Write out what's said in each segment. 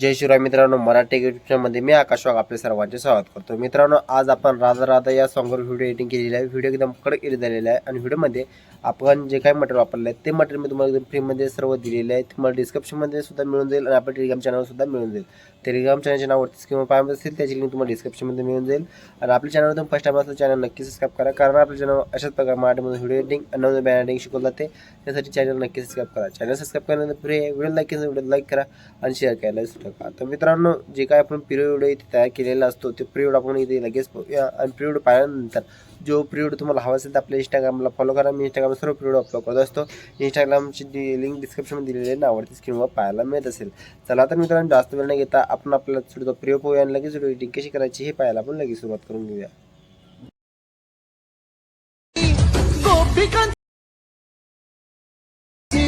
जय शिवराय मित्रांनो मराठी यूट्यूबमध्ये मी आकाश वाघ आपले सर्वांचे स्वागत करतो. मित्रांनो आज आपण राधा राधा या सॉंगवर व्हिडिओ एडिटिंग केलेला आहे. व्हिडिओ एकदम कडक एडिट झालेला आहे आणि व्हिडिओमध्ये आपण जे काही मटेरियल वापरलं आहे ते मटेरियल मी तुम्हाला एकदम फ्रीमध्ये सर्व दिलेले आहे. तुम्हाला डिस्क्रिप्शनमध्ये सुद्धा मिळून जाईल आणि आपल्या टेलिग्राम चॅनलवर सुद्धा मिळून जाईल. टेलिग्राम चॅनलच्या नावावरतीच किंवा पाहत असतील त्याची लिंक तुम्हाला डिस्क्रिप्शनमध्ये मिळून जाईल. आणि आपल्या चॅनलवर फर्स्ट टाइम असलं चॅनल नक्की सबस्क्राईब करा कारण आपल्या चॅनल अशाच प्रकारे मराठीमध्ये व्हिडिओ एडिटिंग आणि नवीन बॅन शिकवलं जाते. त्यासाठी चॅनल नक्की सबस्क्राईब करा. चॅनल सबस्क्राईब करण्यानंतर फ्री व्हिडिओ लाईक केलं व्हिडिओ लाईक करा आणि शेअर करायला विसरू नका. तर मित्रांनो जे काय आपण पिरियड इथे तयार केलेला असतो ते पिरियड आपण इथे लगेच आणि पिरियड पाहिल्यानंतर जो पिरियड तुम्हाला हवा असेल तर आपल्या इंस्टाग्रामला फॉलो करा. मी इंस्टाग्राम सर्व पिरियड अपलोड करत असतो. इंस्टाग्रामची लिंक डिस्क्रिप्शनमध्ये दिलेली आहे नावरती स्क्रीनवर पाहायला मिळत असेल. चला तर मित्रांनो जास्त वेळ न घेता आपण आपल्याला थोडं प्रिय होऊया आणि लगेच व्हिडिओ एडिटिंग कशी करायची हे पाहायला आपण लगेच सुरुवात करून घेऊया.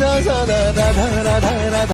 राधा राधा राधा.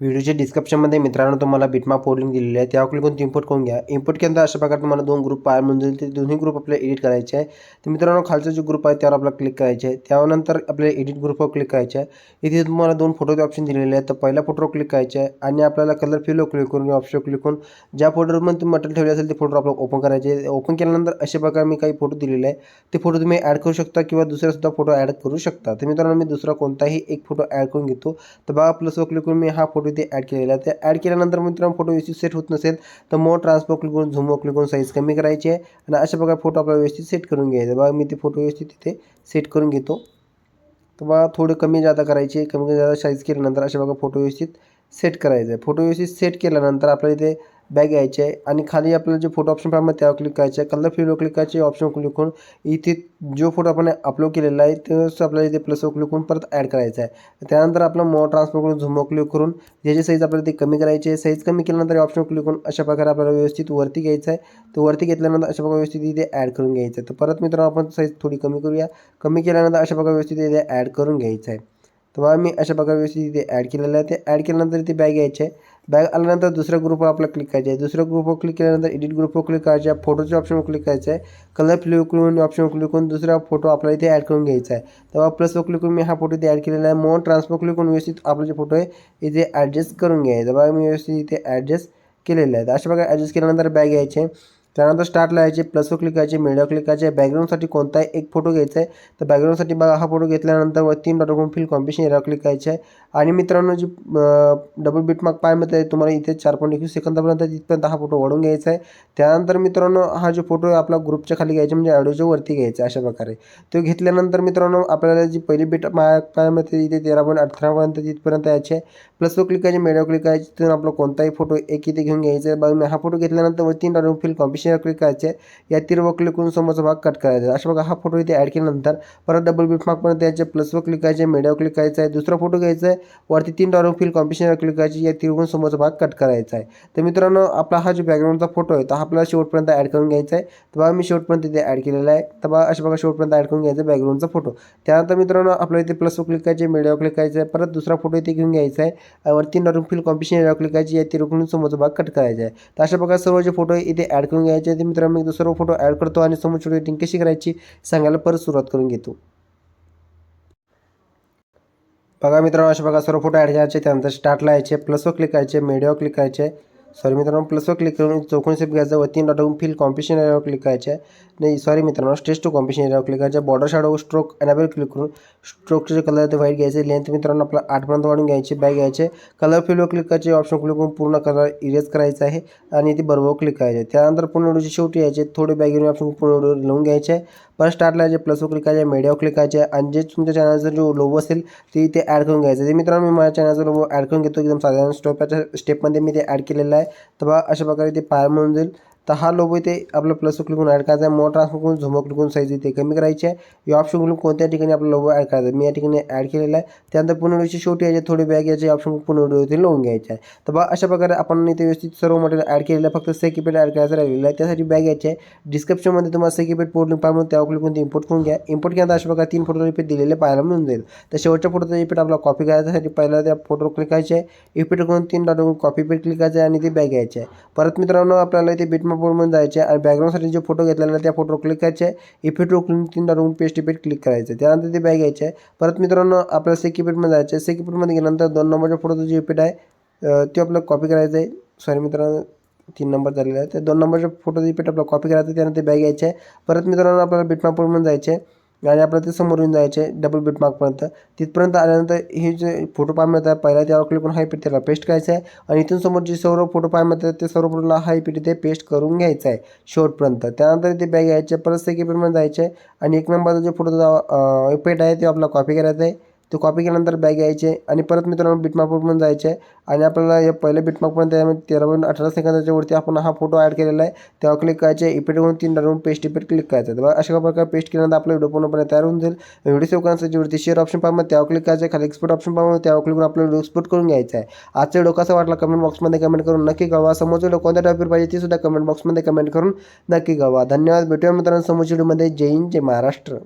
व्हिडिओच्या डिस्क्रिप्शनमध्ये मित्रांनो तुम्हाला बिटमा लिंक दिलेली आहे. त्या क्लिक करून इम्पोर्ट करून घ्या. इम्पोर्ट केल्यानंतर अशा प्रकारे तुम्हाला दोन ग्रुप पाहायला मिळून जाईल ते दोन्ही ग्रुप आपल्याला एडिट करायचे आहे. तर मित्रांनो खालचा जो ग्रुप आहे त्यावर आपल्याला क्लिक करायचे आहे. त्यानंतर आपल्याला एडिट ग्रुपवर क्लिक करायचे आहे. इथे तुम्हाला दोन फोटोचे ऑप्शन दिलेले आहेत. तर पहिल्या फोटोवर क्लिक करायचे आहे आणि आपल्याला कलर फिलो क्लिक करून ऑप्शन क्लिक करून ज्या फोटोमध्ये तुम्ही मटेरियल ठेवले असेल ते फोटो आपल्याला ओपन करायचे ओपन केल्यानंतर अशा प्रकारे मी काही फोटो दिलेले आहे ते फोटो तुम्ही ॲड करू शकता किंवा दुसऱ्यासुद्धा फोटो ॲड करू शकता. तर मित्रांनो मी दुसरा कोणताही एक फोटो ॲड करून घेतो. तर बघा प्लसवर क्लिक करून मी हा फोटो इथे ॲड केलेला आहे ते ॲड केल्यानंतर मित्रांनो फोटो व्यवस्थित सेट होत नसेल तर मग ट्रान्सफर क्लिक करून झुमो क्लिक करून साईज कमी करायची आहे. आणि अशा प्रकारे फोटो आपल्याला व्यवस्थित सेट करून घ्यायचा. बघा मी ते फोटो व्यवस्थित तिथे सेट करून घेतो. तर बघा थोडं कमी जादा करायचे कमी कमी जादा साईज केल्यानंतर अशा प्रकारे फोटो व्यवस्थित सेट करायचं आहे. फोटो व्यवस्थित सेट केल्यानंतर आपल्याला इथे बॅग यायचे आहे. आणि खाली आपल्याला जे फोटो ऑप्शन पाहिजे त्यावर क्लिक करायचे आहे. कलर फिल्डवर क्लिक करायचे ऑप्शन क्लिक करून इथे जो फोटो आपण अपलोड केलेला आहे तोच आपल्याला इथे प्लसवर क्लिक करून परत ॲड करायचा आहे. त्यानंतर आपलं मो ट्रान्सफर करून झुमो क्लिक करून ज्याची साईज आपल्याला ते कमी करायची आहे साईज कमी केल्यानंतर ऑप्शन क्लिक करून अशा प्रकारे आपल्याला व्यवस्थित वरती घ्यायचं आहे. तर वरती घेतल्यानंतर अशा प्रकारे व्यवस्थित इथे ॲड करून घ्यायचं आहे. तर परत मित्रांनो आपण साईज थोडी कमी करूया. कमी केल्यानंतर अशा प्रकारे व्यवस्थित इथे ॲड करून घ्यायचं आहे. तर बघा मी अशा प्रकारे व्यवस्थित इथे ॲड केलेलं आहे. ते ॲड केल्यानंतर इथे बॅग यायचे आहे बॅग आल्यानंतर दुसऱ्या ग्रुपवर आपल्याला क्लिक करायचे. आहे दुसऱ्या ग्रुपवर क्लिक केल्यानंतर एडिट ग्रुपवर क्लिक करायचे. आहे फोटोच्या ऑप्शनवर क्लिक करायचं. आहे कलर फ्लिप करून ऑप्शनवर क्लिक करून दुसरा फोटो आपल्याला इथे ॲड करून घ्यायचा आहे. तेव्हा प्लसवर क्लिक करून मी हा फोटो इथे ॲड केलेला आहे. मग ट्रान्सफर क्लिक करून व्यवस्थित आपला जे फोटो आहे इथे ॲडजस्ट करून घ्यायचा. बघा मी व्यवस्थित इथे ॲडजस्ट केलेलं आहे. तर अशा प्रकारे ॲडजस्ट केल्यानंतर बॅग यायचे त्यानंतर स्टार्ट लावायचे प्लसवर क्लिक करायचे मीडिया क्लिक करायचे बॅकग्राऊंडसाठी कोणताही एक फोटो घ्यायचा आहे तर बॅकग्राऊंडसाठी बघा हा फोटो घेतल्यानंतर वर तीन डॉट करून फिल कॉम्पिशन एरिया क्लिक करायचे आहे आणि मित्रांनो जी डबल बीट मार्क पायमध्ये तुम्हाला इथे चार पॉईंट एकवीस सेकंदापर्यंत तिथपर्यंत हा फोटो वाढून घ्यायचा आहे त्यानंतर मित्रांनो हा जो फोटो आहे आपला ग्रुपच्या खाली घ्यायचा म्हणजे ऑडिओच्या वरती घ्यायचा अशा प्रकारे. तो घेतल्यानंतर मित्रांनो आपल्याला जी पहिली बीट मार्क पायामध्ये इथे तेरा पॉईंट अठरापर्यंत तिथपर्यंत यायचे. आहे प्लसवर क्लिक करायचे मीडिया क्लिक करायचे तिथून आपला कोणताही फोटो एक इथे घेऊन घ्यायचा. आहे बघा मी हा फोटो घेतल्यानंतर वर तीन डॉट फिल कॉम्पिशन क्लिक करायचे. या तीरवर क्लिक करून समोरचा भाग कट करायचा. अशा बघा हा फोटो इथे ॲड केल्यानंतर परत डबल बीट मार्कपर्यंत यायचे. प्लसवर क्लिक करायचे मीडिया क्लिक करायचं आहे दुसरा फोटो घ्यायचा आहे. वरती तीन डॉलर फिल कॉम्पिशन क्लिक करायची. या तीरवरून समोरचा भाग कट करायचा आहे. तर मित्रांनो आपला हा जो बॅकग्राऊंडचा फोटो आहे तो हा आपल्याला शेवटपर्यंत ॲड करून घ्यायचा आहे. तर बघा मी शेवटपर्यंत इथे ॲड केलेला आहे. तर बघा अशा बघा शेवटपर्यंत ॲड करून घ्यायचा बॅकग्राऊंडचा फोटो त्यानंतर मित्रांनो आपल्याला इथे प्लसवर क्लिक करायचे मीडिया क्लिक करायचं आहे. परत दुसरा फोटो इथे घेऊन घ्यायचा आहे. वरती तीन डॉलर फिल कॉम्पिशन क्लिक करायची. या तीरवरून समोरचा भाग कट करायचा आहे. तर अशा प्रकारे सर्व जे फोटो इथे ॲड करून घ्यायचे आहे ते मित्रांनो मी दुसरा फोटो ॲड करतो आणि समोरची एडिटिंग कशी करायची सांगायला परत सुरुवात करून घेतो. बघा मित्रांनो अशा बघा सर्व फोटो ॲड करायचे त्यानंतर स्टार्टला यायचे प्लसवर क्लिक करायचे मीडियावर क्लिक करायचे. सॉरी मित्रांनो प्लसवर क्लिक करून चौकोनी सेप घ्यायचा व तीन डॉट फिल कॉम्पिशन एरियावर क्लिक करायचे नाही सॉरी मित्रांनो स्टेज टू कॉम्पिशन एरियावर क्लिक करायचे border shadow stroke enable click करून स्ट्रोकचे जे कलर ते व्हाईट घ्यायचे. लेंथ मित्रांनो आपला आठपर्यंत वाढून घ्यायचे बॅग घ्यायचे. कलर फिलवर क्लिक करायचे ऑप्शन क्लिक करून पूर्ण कलर इरेज करायचा आहे. आणि ते बरोबर क्लिक करायचे. त्यानंतर पूर्ण व्हिडिओची शेवटी यायचे थोडे बॅग घेऊन ऑप्शन पूर्ण व्हिडिओ लावून घ्यायचे. परत स्टार्टला जे प्लसवर क्लिक करायचे मीडियावर क्लिक करायचे आणि जे तुमच्या चॅनलचा जो लोगो असेल ते इथे ॲड करून घ्यायचं. ते मित्रांनो मी माझ्या चॅनलचा लोगो ॲड करून घेतो एकदम साधारण स्टोपच्या स्टेपमध्ये मी ते ॲड केलेलं आहे. तर बघा अशा प्रकारे ते पाय म्हणून जाईल. तर हा लोगो इथे आपलं प्लस क्लिक करून ॲड करायचा आहे. मोठा ट्रान्सफर करून झुमो क्लिक करून साईज इथे कमी करायची आहे. या ऑप्शन करून कोणत्या ठिकाणी आपला लोगो ॲड करायचा मी या ठिकाणी ॲड केलेला आहे. त्यानंतर पुन्हा व्हिडिओची शेवटी यायचे थोडी बॅग यायचे ऑप्शन पुन्हा व्हिडिओ लावून घ्यायचे आहे. तर बघा अशा प्रकारे आपण इथे व्यवस्थित सर्व मटेरियल ॲड केलेलं आहे. फक्त सेकिपेट ॲड करायचं राहिलेलं आहे. त्यासाठी बॅग यायची आहे. डिस्क्रिप्शनमध्ये तुम्हाला सेकिपेट पोर्ट लिंक पाहिजे त्यावर क्लिक करून ते इम्पोर्ट करून घ्या. इम्पोर्ट केल्यानंतर अशा प्रकारे तीन फोटो रिपीट दिलेले पाहायला मिळून जाईल. तर शेवटच्या फोटोचा रिपीट आपला कॉपी करायच्यासाठी पहिला त्या फोटोवर क्लिक करायचे आहे. रिपीट करून तीन डॉट कॉपी पेट क्लिक करायचं आहे आणि ते बॅग यायचे आहे. परत मित्रांनो आपल्याला इथे बिटमा बोर्डमध्ये जायचे आणि बॅकग्राऊंडसाठी जे फोटो घेतलेला त्या फोटोवर क्लिक करायचे. आहे इफेक्ट क्लिक तीन डॉट पेस्ट इफेक्ट क्लिक करायचं. त्यानंतर ते बॅग यायचे आहे परत मित्रांनो आपल्याला सेकिपेटमध्ये जायचं आहे सेकिपेटमध्ये गेल्यानंतर दोन नंबरच्या फोटोचं जे इफेक्ट आहे ते आपल्याला कॉपी करायचं आहे. सॉरी मित्रांनो तीन नंबर झालेला आहे तर दोन नंबरच्या फोटोचं इफेक्ट आपल्याला कॉपी करायचं आहे त्यानंतर बॅग यायचे आहे परत मित्रांनो आपल्याला बिटमापूरमध्ये जायचे. आहे आणि आपल्याला ते समोर येऊन जायचे डबल बीट मार्कपर्यंत तिथपर्यंत आल्यानंतर हे जे फोटो पाय मिळतात पहिला त्यावर क्लिक करून हाय इफेक्ट त्याला पेस्ट करायचं आहे आणि इथून समोर जे सर्व फोटो पाय मिळतात ते सर्व फोटोला हाय इफेक्ट इथे पेस्ट करून घ्यायचं आहे शेवटपर्यंत त्यानंतर ते बॅग यायचे परत सेकंडमध्ये जायचे आहे आणि एक नंबरचा जो फोटोचा पेट आहे ते आपला कॉपी करायचा आहे ते कॉपी केल्यानंतर बॅग यायचे आणि परत मित्रांनो बिटमार्कवर जायचे. आहे आणि आपल्याला या पहिल्या बिटमार्कपर्यंत त्यामध्ये तेरा पॉईंट अठरा सेकंदाच्या वरती आपण हा फोटो ॲड केलेला आहे. त्यावर क्लिक करायचे इपेटवरून तीन डाऊन पेस्ट इपेट क्लिक करायचं. तर बघा अशा प्रकारे पेस्ट केल्यानंतर आपला व्हिडिओ पूर्णपणे तयार होऊन जाईल. व्हिडिओ सेव्ह करण्यासाठी वरती शेअर ऑप्शन पाहिजे त्यावर क्लिक करायचं आहे खाली एक्सपोर्ट ऑप्शन पाहिजे त्यावर क्लिक करून आपला व्हिडिओ एक्सपोर्ट करून घ्यायचा आहे. आजचा व्हिडिओ कसा वाटला कमेंट बॉक्समध्ये कमेंट करून नक्की कळवा. समोरचा व्हिडिओ कोणत्या टॉपिक पाहिजे ते सुद्धा कमेंट बॉक्समध्ये कमेंट करून नक्की कळवा. धन्यवाद. भेटूया मित्रांनो समोरच्या व्हिडिओमध्ये जय हिंद जय महाराष्ट्र.